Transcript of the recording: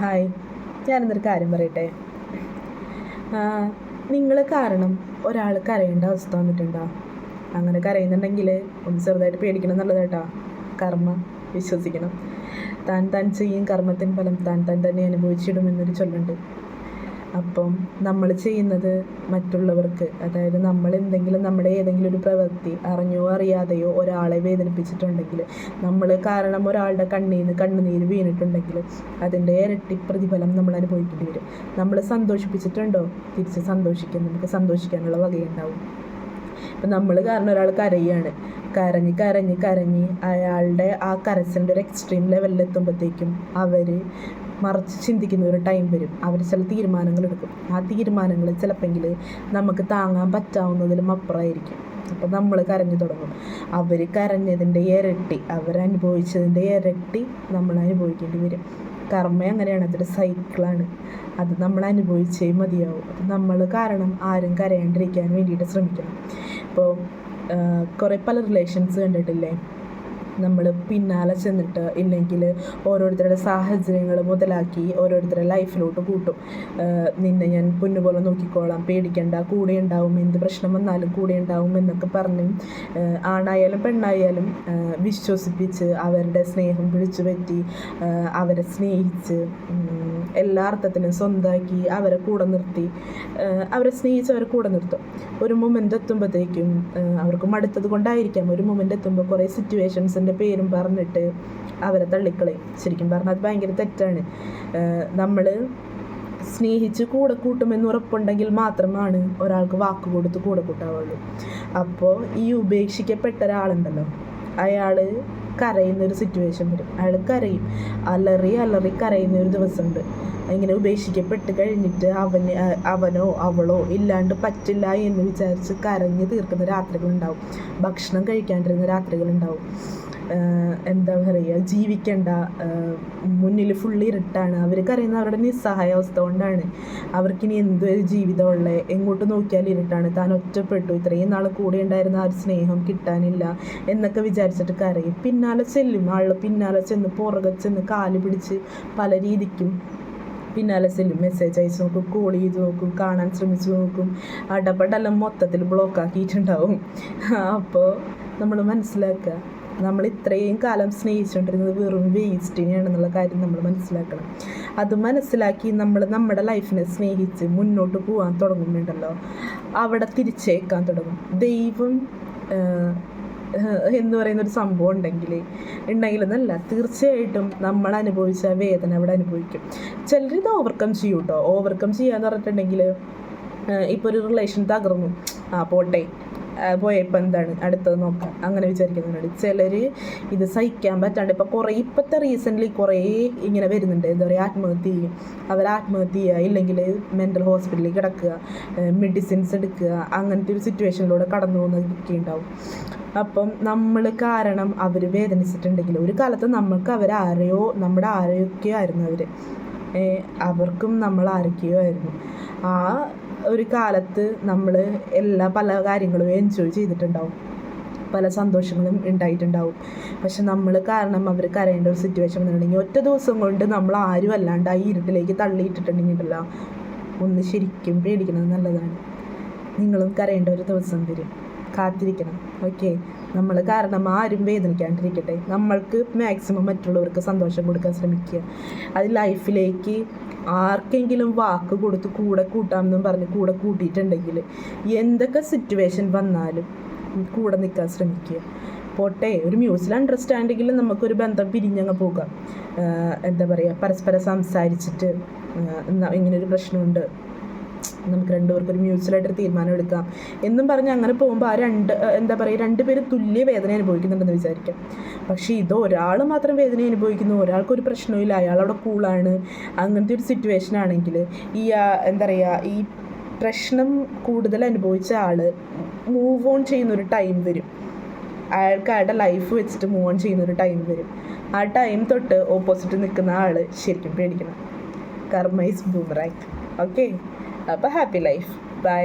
Hi. ഞാനിന്നൊരു കാര്യം പറയട്ടെ? നിങ്ങൾ കാരണം ഒരാൾ കരയേണ്ട അവസ്ഥ വന്നിട്ടുണ്ടോ? അങ്ങനെ കരയുന്നുണ്ടെങ്കിൽ ഒന്ന് ചെറുതായിട്ട് പേടിക്കണം എന്നുള്ളത് കർമ്മ വിശ്വസിക്കണം. താൻ താൻ ചെയ്യും കർമ്മത്തിൻ ഫലം താൻ താൻ തന്നെ അനുഭവിച്ചിടുമെന്നൊരു ചൊല്ലുണ്ട്. അപ്പം നമ്മൾ ചെയ്യുന്നത് മറ്റുള്ളവർക്ക് അതായത് നമ്മൾ എന്തെങ്കിലും നമ്മുടെ ഏതെങ്കിലും ഒരു പ്രവൃത്തി അറിഞ്ഞോ അറിയാതെയോ ഒരാളെ വേദനിപ്പിച്ചിട്ടുണ്ടെങ്കിൽ നമ്മൾ കാരണം ഒരാളുടെ കണ്ണിൽ നിന്ന് കണ്ണുനീര് വീണിട്ടുണ്ടെങ്കിൽ അതിന്റെ ഇരട്ടി പ്രതിഫലം നമ്മൾ അനുഭവിക്കേണ്ടി വരും. നമ്മൾ സന്തോഷിപ്പിച്ചിട്ടുണ്ടോ? തിരിച്ച് സന്തോഷിക്കും നമുക്ക് സന്തോഷിക്കാനുള്ള വകയുണ്ടാവും. ഇപ്പം നമ്മൾ കാരണം ഒരാൾ കരയാണ്. കരഞ്ഞ് കരഞ്ഞ് കരഞ്ഞ് അയാളുടെ ആ കരച്ചിലിന്റെ ഒരു എക്സ്ട്രീം ലെവലിൽ എത്തുമ്പോഴത്തേക്കും അവർ മറിച്ച് ചിന്തിക്കുന്ന ഒരു ടൈം വരും. അവർ ചില തീരുമാനങ്ങൾ എടുക്കും. ആ തീരുമാനങ്ങൾ ചിലപ്പോൾ നമുക്ക് താങ്ങാൻ പറ്റാവുന്നതിലും അപ്പുറമായിരിക്കും. അപ്പം നമ്മൾ കരഞ്ഞു തുടങ്ങും. അവർ കരഞ്ഞതിന്റെ ഇരട്ടി അവരനുഭവിച്ചതിന്റെ ഇരട്ടി നമ്മൾ അനുഭവിക്കേണ്ടി വരും. കർമ്മ അങ്ങനെയാണ് അതൊരു സൈക്കിളാണ് അത് നമ്മൾ അനുഭവിച്ചേ മതിയാവും. അത് നമ്മൾ കാരണം ആരും കരയാണ്ടിരിക്കാൻ വേണ്ടിയിട്ട് ശ്രമിക്കണം. ഇപ്പോൾ കുറേ പല റിലേഷൻസ് കണ്ടിട്ടില്ലേ? നമ്മൾ പിന്നാലെ ചെന്നിട്ട് ഇല്ലെങ്കിൽ ഓരോരുത്തരുടെ സാഹചര്യങ്ങൾ മുതലാക്കി ഓരോരുത്തരുടെ ലൈഫിലോട്ട് കൂട്ടും. നിന്നെ ഞാൻ പൊന്നുപോലെ നോക്കിക്കോളാം പേടിക്കണ്ട കൂടെ ഉണ്ടാവും എന്ത് പ്രശ്നം വന്നാലും കൂടെ ഉണ്ടാവും എന്നൊക്കെ പറഞ്ഞ് ആണായാലും പെണ്ണായാലും വിശ്വസിപ്പിച്ച് അവരുടെ സ്നേഹം പിടിച്ചു പറ്റി അവരെ സ്നേഹിച്ച് എല്ലാ അർത്ഥത്തിലും സ്വന്തമാക്കി അവരെ കൂടെ നിർത്തി അവരെ സ്നേഹിച്ച് അവരെ കൂടെ നിർത്തും. ഒരു മൊമെന്റ് എത്തുമ്പോഴത്തേക്കും അവർക്ക് മടുത്തത് കൊണ്ടായിരിക്കാം. ഒരു മൊമെന്റ് എത്തുമ്പോൾ കുറേ സിറ്റുവേഷൻസിന്റെ പേരും പറഞ്ഞിട്ട് അവരെ തള്ളിക്കളയും. ശരിക്കും പറഞ്ഞാൽ അത് ഭയങ്കര തെറ്റാണ്. നമ്മൾ സ്നേഹിച്ച് കൂടെ കൂട്ടുമെന്ന് ഉറപ്പുണ്ടെങ്കിൽ മാത്രമാണ് ഒരാൾക്ക് വാക്ക് കൊടുത്ത് കൂടെ കൂട്ടാവുള്ളൂ. അപ്പോൾ ഈ ഉപേക്ഷിക്കപ്പെട്ട ഒരാളുണ്ടല്ലോ അയാൾ കരയുന്ന ഒരു സിറ്റുവേഷൻ വരും. അയാൾ കരയും. അലറി അലറി കരയുന്ന ഒരു ദിവസമുണ്ട്. ഇങ്ങനെ ഉപേക്ഷിക്കപ്പെട്ട് കഴിഞ്ഞിട്ട് അവന് അവനോ അവളോ ഇല്ലാണ്ട് പറ്റില്ല എന്ന് വിചാരിച്ച് കരഞ്ഞ് തീർക്കുന്ന രാത്രികളുണ്ടാവും. ഭക്ഷണം കഴിക്കാണ്ടിരുന്ന രാത്രികളുണ്ടാവും. എന്താ പറയുക ജീവിക്കണ്ട മുന്നിൽ ഫുൾ ഇരുട്ടാണ്. അവർക്ക് കരയുന്ന അവരുടെ നിസ്സഹായാവസ്ഥ കൊണ്ടാണ് അവർക്കിനി ജീവിതം ജീവിതമുള്ളത് എങ്ങോട്ട് നോക്കിയാലും ഇരുട്ടാണ്. താൻ ഒറ്റപ്പെട്ടു. ഇത്രയും നാൾ കൂടെ ഉണ്ടായിരുന്ന ആ ഒരു സ്നേഹം കിട്ടാനില്ല എന്നൊക്കെ വിചാരിച്ചിട്ട് കരയും. പിന്നാലെ ചെല്ലും. ആളെ പിന്നാലെ ചെന്ന് പുറകെ ചെന്ന് കാൽ പിടിച്ച് പല രീതിക്കും പിന്നാലെ ചെല്ലും. മെസ്സേജ് അയച്ച് നോക്കും കോൾ ചെയ്ത് നോക്കും കാണാൻ ശ്രമിച്ചു നോക്കും. അടപടെല്ലാം മൊത്തത്തിൽ ബ്ലോക്ക് ആക്കിയിട്ടുണ്ടാവും. അപ്പോൾ നമ്മൾ മനസ്സിലാക്കുക നമ്മൾ ഇത്രയും കാലം സ്നേഹിച്ചുകൊണ്ടിരുന്നത് വെറും വേസ്റ്റിനെയാണെന്നുള്ള കാര്യം നമ്മൾ മനസ്സിലാക്കണം. അത് മനസ്സിലാക്കി നമ്മൾ നമ്മുടെ ലൈഫിനെ സ്നേഹിച്ച് മുന്നോട്ട് പോകാൻ തുടങ്ങുന്നുണ്ടല്ലോ. അവിടെ തിരിച്ചേക്കാൻ തുടങ്ങും. ദൈവം എന്ന് പറയുന്ന ഒരു സംഭവം ഉണ്ടെങ്കിൽ ഉണ്ടെങ്കിലെന്നല്ല തീർച്ചയായിട്ടും നമ്മൾ അനുഭവിച്ച വേദന അവിടെ അനുഭവിക്കും. ചിലർ ഇത് ഓവർകം ചെയ്യും കേട്ടോ ഓവർകം ചെയ്യാന്ന് പറഞ്ഞിട്ടുണ്ടെങ്കിൽ ഇപ്പോൾ ഒരു റിലേഷൻ തകർന്നു. ആ പോട്ടെ. പോയപ്പോൾ എന്താണ് അടുത്തത് നോക്കാം. അങ്ങനെ വിചാരിക്കുന്നുണ്ട് ചിലർ ഇത് സഹിക്കാൻ പറ്റാണ്ട് ഇപ്പോൾ കുറേ ഇപ്പോഴത്തെ റീസെന്റ്ലി കുറേ ഇങ്ങനെ വരുന്നുണ്ട്. എന്താ പറയുക ആത്മഹത്യ ചെയ്യും. അവർ ആത്മഹത്യ ചെയ്യുക ഇല്ലെങ്കിൽ മെന്റൽ ഹോസ്പിറ്റലിൽ കിടക്കുക മെഡിസിൻസ് എടുക്കുക അങ്ങനത്തെ ഒരു സിറ്റുവേഷനിലൂടെ കടന്നു പോകുന്നതൊക്കെ ഉണ്ടാവും. അപ്പം നമ്മൾ കാരണം അവർ വേദനിച്ചിട്ടുണ്ടെങ്കിൽ ഒരു കാലത്ത് നമ്മൾക്ക് അവരാരെയോ നമ്മുടെ ആരെയൊക്കെയോ ആയിരുന്നു അവർ അവർക്കും നമ്മൾ ആരൊക്കെയോ ആയിരുന്നു ആ ഒരു കാലത്ത് നമ്മൾ എല്ലാ പല കാര്യങ്ങളും എൻജോയ് ചെയ്തിട്ടുണ്ടാവും. പല സന്തോഷങ്ങളും ഉണ്ടായിട്ടുണ്ടാവും. പക്ഷെ നമ്മൾ കാരണം അവർ കരയേണ്ട ഒരു സിറ്റുവേഷൻ വന്നിട്ടുണ്ടെങ്കിൽ ഒറ്റ ദിവസം കൊണ്ട് നമ്മൾ ആരും അല്ലാണ്ട് ആ ഇരുട്ടിലേക്ക് തള്ളിയിട്ടിട്ടുണ്ടെങ്കിൽ ഉണ്ടല്ലോ ഒന്ന് ശരിക്കും പേടിക്കുന്നത് നല്ലതാണ്. നിങ്ങളും കരയേണ്ട ഒരു ദിവസം വരും. കാത്തിരിക്കണം. ഓക്കെ നമ്മൾ കാരണം ആരും വേദനിക്കാണ്ടിരിക്കട്ടെ. നമ്മൾക്ക് മാക്സിമം മറ്റുള്ളവർക്ക് സന്തോഷം കൊടുക്കാൻ ശ്രമിക്കുക. അത് ലൈഫിലേക്ക് ആർക്കെങ്കിലും വാക്ക് കൊടുത്ത് കൂടെ കൂട്ടാമെന്നും പറഞ്ഞ് കൂടെ കൂട്ടിയിട്ടുണ്ടെങ്കിൽ എന്തൊക്കെ സിറ്റുവേഷൻ വന്നാലും കൂടെ നിൽക്കാൻ ശ്രമിക്കുക. പോട്ടെ ഒരു മ്യൂച്വൽ അണ്ടർസ്റ്റാൻഡിങ്ങിൽ നമുക്കൊരു ബന്ധം പിരിഞ്ഞങ്ങ് പോകാം. എന്താ പറയുക പരസ്പരം സംസാരിച്ചിട്ട് ഇങ്ങനൊരു പ്രശ്നമുണ്ട്. നമുക്ക് രണ്ടുപേർക്കും ഒരു മ്യൂച്വലായിട്ടൊരു തീരുമാനം എടുക്കാം എന്നും പറഞ്ഞ് അങ്ങനെ പോകുമ്പോൾ ആ രണ്ട് എന്താ പറയുക രണ്ടുപേരും തുല്യ വേദന അനുഭവിക്കുന്നുണ്ടെന്ന് വിചാരിക്കാം. പക്ഷേ ഇത് ഒരാൾ മാത്രം വേദന അനുഭവിക്കുന്നു ഒരാൾക്കൊരു പ്രശ്നമില്ല അവിടെ കൂളാണ്. അങ്ങനത്തെ ഒരു സിറ്റുവേഷൻ ആണെങ്കിൽ ഈ എന്താ പറയുക ഈ പ്രശ്നം കൂടുതൽ അനുഭവിച്ച ആൾ മൂവ് ഓൺ ചെയ്യുന്ന ഒരു ടൈം വരും. അയാൾക്ക് അയാളുടെ ലൈഫ് വെച്ചിട്ട് മൂവ് ഓൺ ചെയ്യുന്ന ഒരു ടൈം വരും. ആ ടൈം തൊട്ട് ഓപ്പോസിറ്റ് നിൽക്കുന്ന ആൾ ശരിക്കും പേടിക്കണം. കർമ്മ ഇസ് ബൂമറാങ് ഓക്കെ അപ്പോൾ ഹാപ്പി ലൈഫ് ബൈ